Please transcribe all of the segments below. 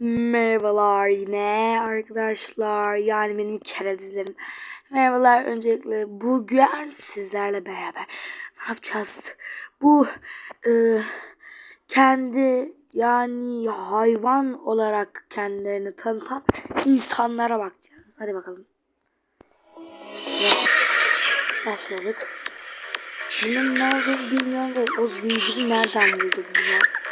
Merhabalar yine arkadaşlar. Yani benim kerevizlerim. Merhabalar öncelikle bugün sizlerle beraber ne yapacağız? Bu e, kendi yani hayvan olarak kendilerini tanıtan insanlara bakacağız. Hadi bakalım. Evet. Başladık. Bunun ne olduğunu bilmiyorum ve o zinciri nereden buldu bunlar?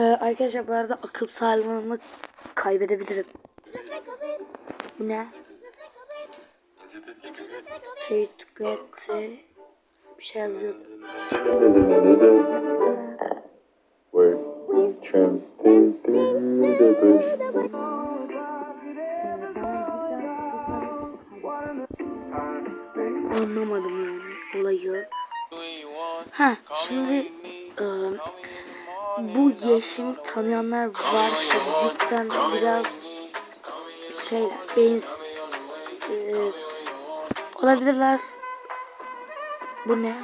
Ee, arkadaşlar bu arada akıl sağlığımı kaybedebilirim. Bu ne? Treat bir şey yazıyor. Anlamadım yani olayı. Ha şimdi e, bu Yeşim'i tanıyanlar varsa cidden biraz şey beyin e, olabilirler. Bu ne?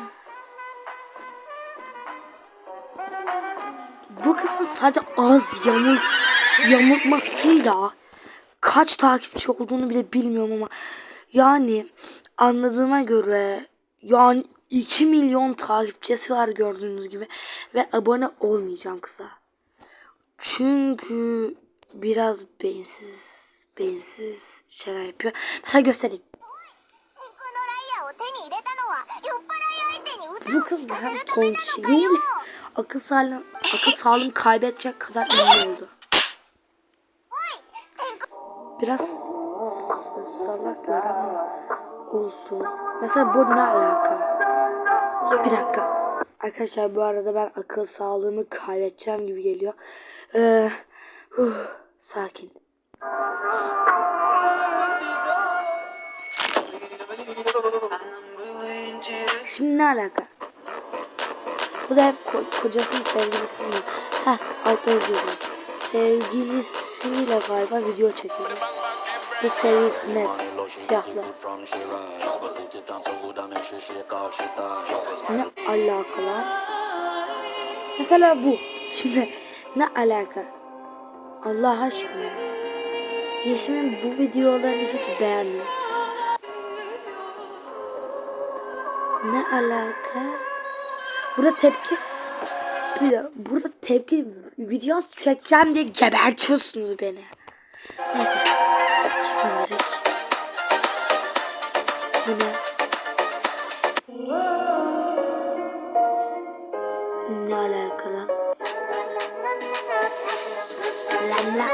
Bu kızın sadece az yamuk yamultmasıyla kaç takipçi olduğunu bile bilmiyorum ama yani anladığıma göre yani 2 milyon takipçisi var gördüğünüz gibi. Ve abone olmayacağım kıza. Çünkü biraz beyinsiz beyinsiz şeyler yapıyor. Mesela göstereyim. Bu kız hem tonçi şey değil akıl sağlığım, akıl sağlığım kaybedecek kadar iyi oldu. Biraz salaklar ama olsun. Mesela bu ne alaka? Bir dakika. Arkadaşlar bu arada ben akıl sağlığımı kaybedeceğim gibi geliyor. Ee, huh, sakin. Şimdi ne alaka? Bu da hep ko- kocasının sevgilisi mi? Heh altta yazıyor. Sevgilisiyle galiba video çekiyor. Bu sevgilisi net. Siyahlı. Ne alaka lan? Mesela bu. Şimdi ne alaka? Allah aşkına. Yeşim'in bu videolarını hiç beğenmiyor. Ne alaka? Burada tepki burada tepki video çekeceğim diye gebertiyorsunuz beni. Neyse. Ne alaka lan? Lan lan.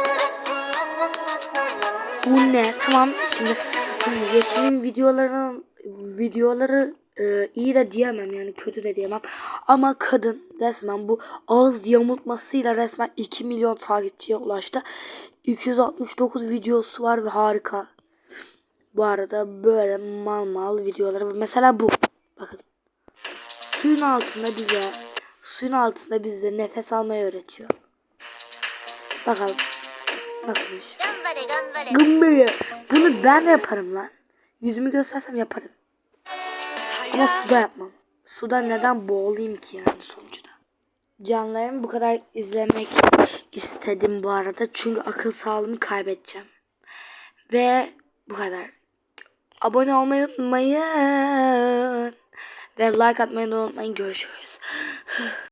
Bu ne? Tamam şimdi Yeşil'in videolarının videoları e, iyi de diyemem yani kötü de diyemem. Ama kadın resmen bu ağız yamultmasıyla resmen 2 milyon takipçiye ulaştı. 269 videosu var ve harika. Bu arada böyle mal mal videoları. Mesela bu. Bakın. Suyun altında bize suyun altında bize nefes almayı öğretiyor. Bakalım nasılmış. Gımbırı. Bunu ben de yaparım lan. Yüzümü göstersem yaparım. Ama suda yapmam. Suda neden boğulayım ki yani sonuçta. Canlarım bu kadar izlemek istedim bu arada. Çünkü akıl sağlığımı kaybedeceğim. Ve bu kadar. Abone olmayı unutmayın. Ve like atmayı da unutmayın. Görüşürüz.